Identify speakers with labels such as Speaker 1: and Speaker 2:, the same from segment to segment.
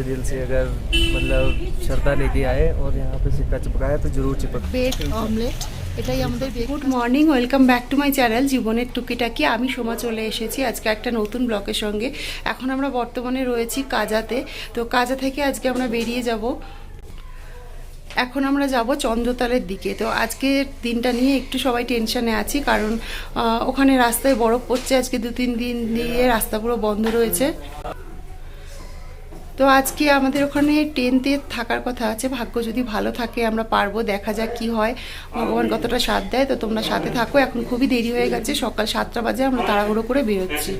Speaker 1: सच्चे दिल से अगर मतलब श्रद्धा लेके आए और यहाँ पे सिक्का चिपकाए तो जरूर चिपक
Speaker 2: বেড অমলেট এটাই আমাদের good morning welcome back to my channel জীবনের টুকিটাকি আমি সোমা চলে এসেছি আজকে একটা নতুন ব্লকের সঙ্গে এখন আমরা বর্তমানে রয়েছি কাজাতে তো কাজা থেকে আজকে আমরা বেরিয়ে যাব এখন আমরা যাব চন্দ্রতালের দিকে তো আজকে দিনটা নিয়ে একটু সবাই টেনশনে আছি কারণ আহ, ওখানে রাস্তায় বরফ পড়ছে আজকে দু তিন দিন দিয়ে রাস্তা পুরো বন্ধ রয়েছে তো আজকে আমাদের ওখানে টেনতে থাকার কথা আছে। ভাগ্য যদি ভালো থাকে, আমরা পারব, দেখা যাক কি হয়। ভগবান কতটা সাথ দেয়, তো তোমরা সাথে থাকো। এখন খুবই দেরি হয়ে গেছে। সকাল সাতটা বাজে আমরা তাড়াহুড়ো করে বেরোচ্ছি।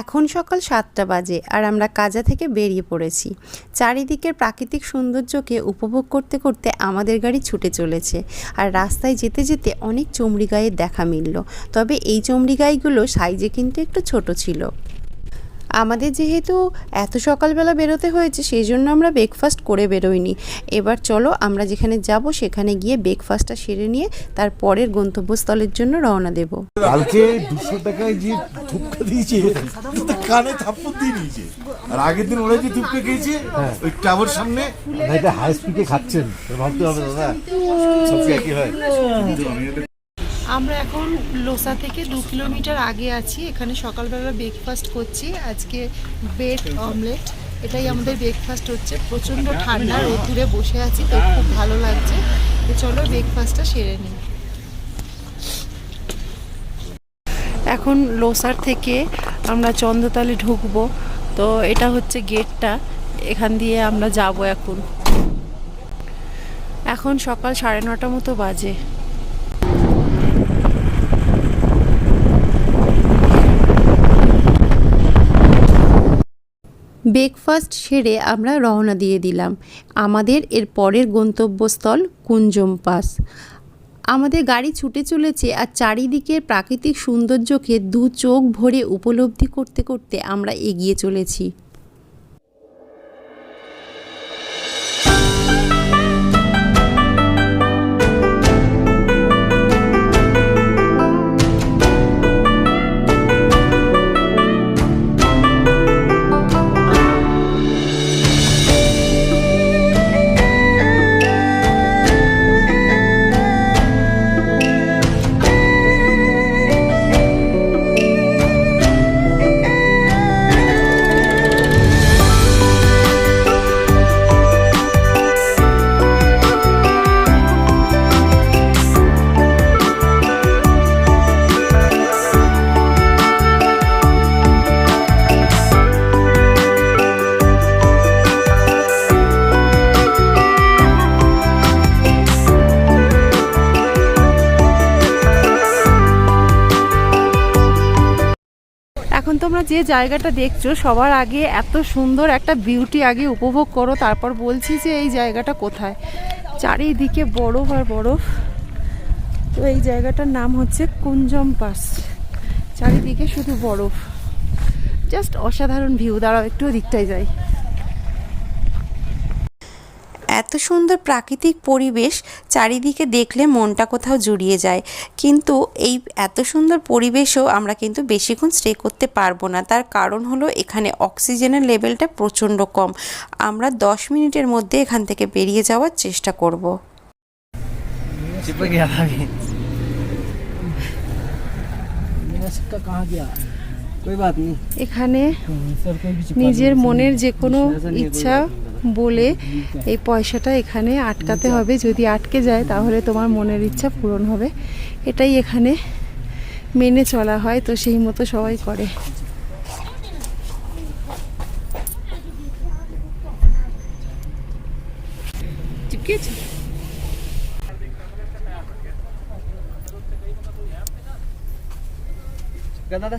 Speaker 3: এখন সকাল সাতটা বাজে আর আমরা কাজা থেকে বেরিয়ে পড়েছি। চারিদিকের প্রাকৃতিক সৌন্দর্যকে উপভোগ করতে করতে আমাদের গাড়ি ছুটে চলেছে আর রাস্তায় যেতে যেতে অনেক চমড়ি গায়ের দেখা মিলল। তবে এই চমড়ি গাইগুলো সাইজে কিন্তু একটু ছোট ছিল। আমাদের যেহেতু এত সকালবেলা বেরোতে হয়েছে সেই জন্য আমরা ব্রেকফাস্ট করে বেরোইনি। এবার চলো আমরা যেখানে যাব সেখানে গিয়ে ব্রেকফাস্টটা সেরে নিয়ে তার পরের গন্তব্যস্থলের জন্য রওনা দেবো।
Speaker 4: কালকে দুশো টাকায় যে থুপকা দিয়েছে কানে থাপ্পড় দিয়ে নিয়েছে। আর আগের দিন ওরা যে থুপকা খেয়েছে ওই টাওয়ার সামনে
Speaker 5: না এটা হাই স্পিডে খাচ্ছেন। তো ভাবতে হবে দাদা সব কি একই হয়।
Speaker 2: আমরা এখন লোসা থেকে দু কিলোমিটার আগে আছি। এখানে সকালবেলা ব্রেকফাস্ট করছি। আজকে বেড অমলেট এটাই আমাদের ব্রেকফাস্ট হচ্ছে। প্রচণ্ড ঠান্ডা, রোদ্দুরে বসে আছি, তো খুব ভালো লাগছে। তো চলো ব্রেকফাস্টটা সেরে নিই। এখন লোসার থেকে আমরা চন্দ্রতালে ঢুকবো। তো এটা হচ্ছে গেটটা এখান দিয়ে আমরা যাব এখন। এখন সকাল সাড়ে নটা মতো বাজে।
Speaker 3: ব্রেকফাস্ট সেরে আমরা রওনা দিয়ে দিলাম। আমাদের এর পরের গন্তব্যস্থল কুঞ্জম পাস। আমাদের গাড়ি ছুটে চলেছে আর চারিদিকের প্রাকৃতিক সৌন্দর্যকে দু চোখ ভরে উপলব্ধি করতে করতে আমরা এগিয়ে চলেছি।
Speaker 2: তোমরা যে জায়গাটা দেখছ, সবার আগে এত সুন্দর একটা বিউটি আগে উপভোগ করো, তারপর বলছি যে এই জায়গাটা কোথায়। চারিদিকে বরফ আর বরফ। তো এই জায়গাটার নাম হচ্ছে কুঞ্জম পাস। চারিদিকে শুধু বরফ। জাস্ট অসাধারণ ভিউ দাঁড়াও, একটু দিকটায় যাই।
Speaker 3: এত সুন্দর প্রাকৃতিক পরিবেশ চারিদিকে দেখলে মনটা কোথাও জুড়িয়ে যায়। কিন্তু এই এত সুন্দর পরিবেশও আমরা কিন্তু বেশিক্ষণ স্টে করতে পারব না। তার কারণ হলো এখানে অক্সিজেনের লেভেলটা প্রচণ্ড কম। আমরা দশ মিনিটের মধ্যে এখান থেকে বেরিয়ে যাওয়ার চেষ্টা করব।
Speaker 2: এখানে নিজের মনের যে কোনো ইচ্ছা বলে এই পয়সাটা এখানে আটকাতে হবে। যদি আটকে যায় তাহলে তোমার মনের ইচ্ছা পূরণ হবে। এটাই এখানে মেনে চলা হয় তো সেই মতো সবাই করে।
Speaker 1: दादा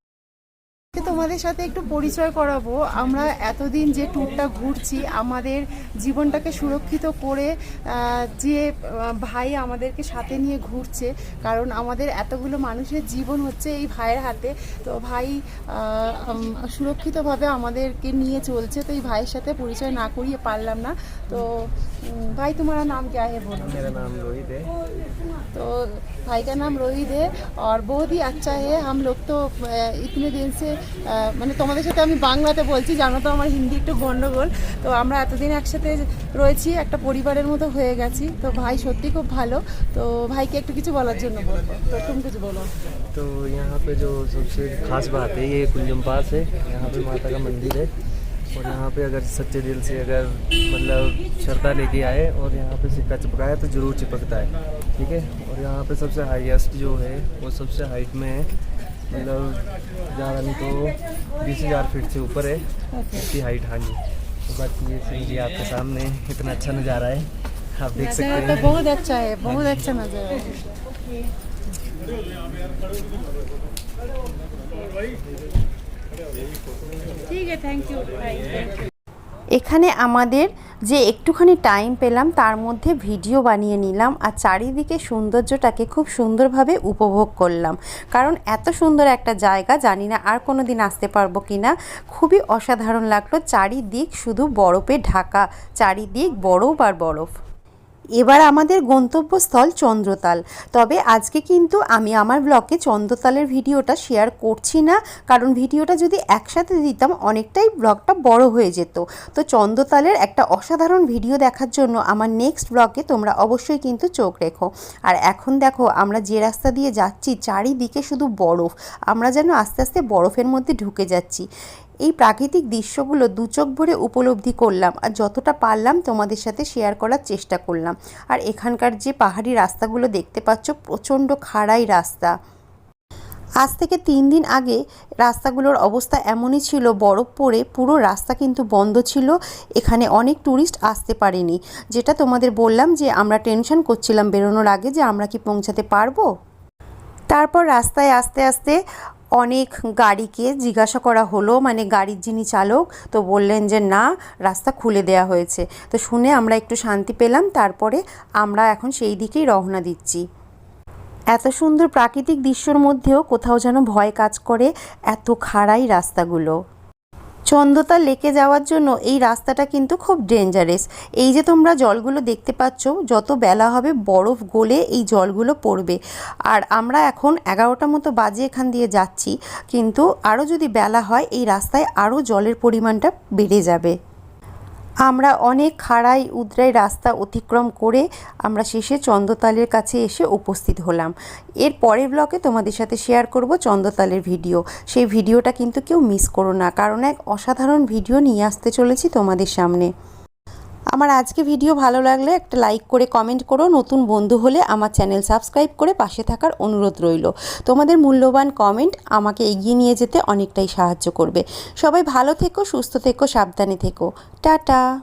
Speaker 2: তোমাদের সাথে একটু পরিচয় করাবো আমরা এতদিন যে ট্যুরটা ঘুরছি আমাদের জীবনটাকে সুরক্ষিত করে আহ, যে আহ, ভাই আমাদেরকে সাথে নিয়ে ঘুরছে কারণ আমাদের এতগুলো মানুষের জীবন হচ্ছে এই ভাইয়ের হাতে তো ভাই আহ, উম, সুরক্ষিতভাবে আমাদেরকে নিয়ে চলছে তো এই ভাইয়ের সাথে পরিচয় না করিয়ে পারলাম না তো উম, ভাই তোমার নাম क्या है बोलो
Speaker 1: मेरा नाम रोहित है
Speaker 2: तो भाई का नाम रोहित है और बहुत ही अच्छा है हम लोग तो अ, इतने दिन से अ, মানে তোমাদের সাথে আমি বাংলাতে বলছি জানো তো আমার হিন্দি একটু গন্ডগোল তো আমরা এতদিন একসাথে রয়েছি একটা পরিবারের মতো হয়ে গেছি তো ভাই সত্যি খুব ভালো তো ভাইকে একটু কিছু বলার জন্য বলবো তো তুমি কিছু বলো
Speaker 1: तो यहाँ पे जो सबसे खास बात है ये कुंजम पास है यहाँ पे माता का मंदिर है और यहाँ पे अगर सच्चे दिल से अगर मतलब श्रद्धा लेके आए और यहाँ पे सिक्का चिपकाए तो ज़रूर चिपकता है ठीक है और यहाँ पे सबसे हाईएस्ट जो है वो सबसे हाइट में है मतलब ज़्यादा नहीं तो बीस हज़ार फीट से ऊपर है इसकी हाइट हाँ जी। तो बाकी ये सही जी आपके सामने इतना अच्छा नज़ारा है आप देख सकते
Speaker 2: तो
Speaker 1: हैं।
Speaker 2: बहुत अच्छा है बहुत अच्छा नज़ारा है। ठीक है थैंक यू
Speaker 3: এখানে আমাদের যে একটুখানি টাইম পেলাম, তার মধ্যে ভিডিও বানিয়ে নিলাম আর চারিদিকে সৌন্দর্যটাকে খুব সুন্দরভাবে উপভোগ করলাম। কারণ এত সুন্দর একটা জায়গা, জানি না আর কোনো দিন আসতে পারব কি না খুবই অসাধারণ লাগল চারিদিক শুধু বরফে ঢাকা, চারিদিক বরফ আর বরফ। এবার আমাদের গন্তব্যস্থল চন্দ্রতাল। তবে আজকে কিন্তু আমি আমার ব্লগে চন্দ্রতালের ভিডিওটা শেয়ার করছি না, কারণ ভিডিওটা যদি একসাথে দিতাম অনেকটাই ব্লগটা বড় হয়ে যেত। তো চন্দ্রতালের একটা অসাধারণ ভিডিও দেখার জন্য আমার নেক্সট ব্লগে তোমরা অবশ্যই কিন্তু চোখ রেখো। আর এখন দেখো, আমরা যে রাস্তা দিয়ে যাচ্ছি, চারিদিকে শুধু বরফ। আমরা যেন আস্তে আস্তে বরফের মধ্যে ঢুকে যাচ্ছি। এই প্রাকৃতিক দৃশ্যগুলো দু চোখ ভরে উপলব্ধি করলাম আর যতটা পারলাম তোমাদের সাথে শেয়ার করার চেষ্টা করলাম। আর এখানকার যে পাহাড়ি রাস্তাগুলো দেখতে পাচ্ছ, প্রচণ্ড খাড়াই রাস্তা। আজ থেকে তিন দিন আগে রাস্তাগুলোর অবস্থা এমনই ছিল, বরফ পড়ে পুরো রাস্তা কিন্তু বন্ধ ছিল। এখানে অনেক ট্যুরিস্ট আসতে পারেনি। যেটা তোমাদের বললাম যে আমরা টেনশন করছিলাম বেরোনোর আগে যে আমরা কি পৌঁছাতে পারব? তারপর রাস্তায় আস্তে আস্তে অনেক গাড়িকে জিজ্ঞাসা করা হলো মানে গাড়ির যিনি চালক, তো বললেন যে, না, রাস্তা খুলে দেয়া হয়েছে। তো শুনে আমরা একটু শান্তি পেলাম, তারপরে আমরা এখন সেই দিকেই রওনা দিচ্ছি। এত সুন্দর প্রাকৃতিক দৃশ্যর মধ্যেও কোথাও যেন ভয় কাজ করে এত খাড়াই রাস্তাগুলো। চন্দ্রতা লেকে যাওয়ার জন্য এই রাস্তাটা কিন্তু খুব ডেঞ্জারেস এই যে তোমরা জলগুলো দেখতে পাচ্ছ, যত বেলা হবে বরফ গলে এই জলগুলো পড়বে। আর আমরা এখন এগারোটা মতো বাজে এখান দিয়ে যাচ্ছি, কিন্তু আরও যদি বেলা হয়, এই রাস্তায় আরও জলের পরিমাণটা বেড়ে যাবে। আমরা অনেক খাড়াই উদ্রাই রাস্তা অতিক্রম করে আমরা শেষে চন্দ্রতালের কাছে এসে উপস্থিত হলাম। এর পরের ব্লকে তোমাদের সাথে শেয়ার করব চন্দ্রতালের ভিডিও সেই ভিডিওটা কিন্তু কেউ মিস করো না, কারণ এক অসাধারণ ভিডিও নিয়ে আসতে চলেছি তোমাদের সামনে। আমার আজকে ভিডিও ভালো লাগলে একটা লাইক করে কমেন্ট করো। নতুন বন্ধু হলে আমার চ্যানেল সাবস্ক্রাইব করে পাশে থাকার অনুরোধ রইল। তোমাদের মূল্যবান কমেন্ট আমাকে এগিয়ে নিয়ে যেতে অনেকটাই সাহায্য করবে। সবাই ভালো থেকো, সুস্থ থেকো, সাবধানে থেকো। টাটা!